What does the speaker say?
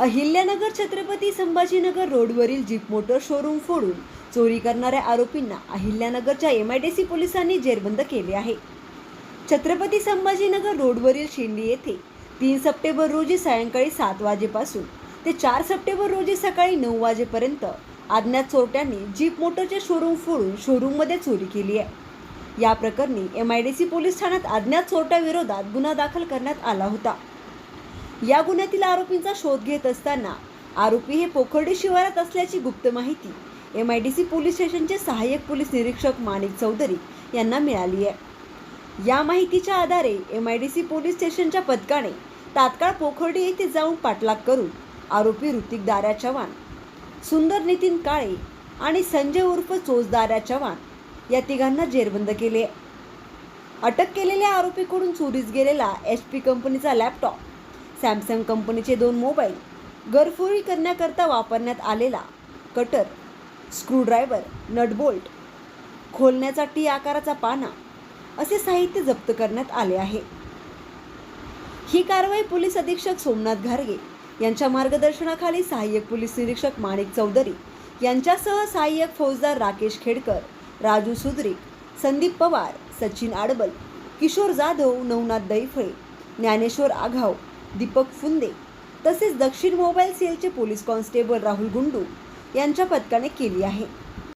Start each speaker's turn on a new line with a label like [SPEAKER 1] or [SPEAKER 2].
[SPEAKER 1] अहिल्यानगर छत्रपती संभाजीनगर रोडवरील jeep motor showroom फोडून चोरी करणाऱ्या आरोपींना अहिल्यानगरच्या एम आय डी सी पोलिसांनी जेरबंद केले आहे. छत्रपती संभाजीनगर रोडवरील शिंडी येथे तीन सप्टेंबर रोजी सायंकाळी सात वाजेपासून ते चार सप्टेंबर रोजी सकाळी नऊ वाजेपर्यंत अज्ञात चोरट्यांनी जीप मोटरचे शोरूम फोडून शोरूममध्ये चोरी केली आहे. या प्रकरणी M I D C police ठाण्यात अज्ञात चोरट्याविरोधात गुन्हा दाखल करण्यात आला होता. या गुन्ह्यातील आरोपींचा शोध घेत असताना आरोपी हे पोखर्डी शिवारात असल्याची गुप्त माहिती M I D C police स्टेशनचे सहाय्यक पोलीस निरीक्षक माणिक चौधरी यांना मिळाली आहे. या माहितीच्या आधारे M I D C police स्टेशनच्या पथकाने तात्काळ पोखर्डी येथे जाऊन पाठलाग करून आरोपी ऋतिक दाऱ्या चव्हाण सुंदर नितीन काळे आणि संजय उर्फ चोचदाऱ्या चव्हाण या तिघांना जेरबंद केले. अटक केलेल्या आरोपीकडून चोरीस गेलेला एच पी कंपनीचा लॅपटॉप सॅमसंग कंपनीचे दोन मोबाईल गरफोडी करण्याकरता वापरण्यात आलेला. कटर स्क्रूड्रायव्हर नटबोल्ट खोलण्याचा टी आकाराचा पाना असे साहित्य जप्त करण्यात आले आहे. ही कारवाई पोलीस अधीक्षक सोमनाथ घारगे यांच्या मार्गदर्शनाखाली सहाय्यक पोलीस निरीक्षक माणिक चौधरी यांच्यासह सहाय्यक फौजदार राकेश खेडकर राजू सुद्रिक संदीप पवार सचिन आडबल किशोर जाधव नवनाथ दैफळे ज्ञानेश्वर आघाव दीपक फुंदे तसेच दक्षिण मोबाईल सेलचे पोलीस कॉन्स्टेबल राहुल गुंडू यांच्या पथकाने केली आहे.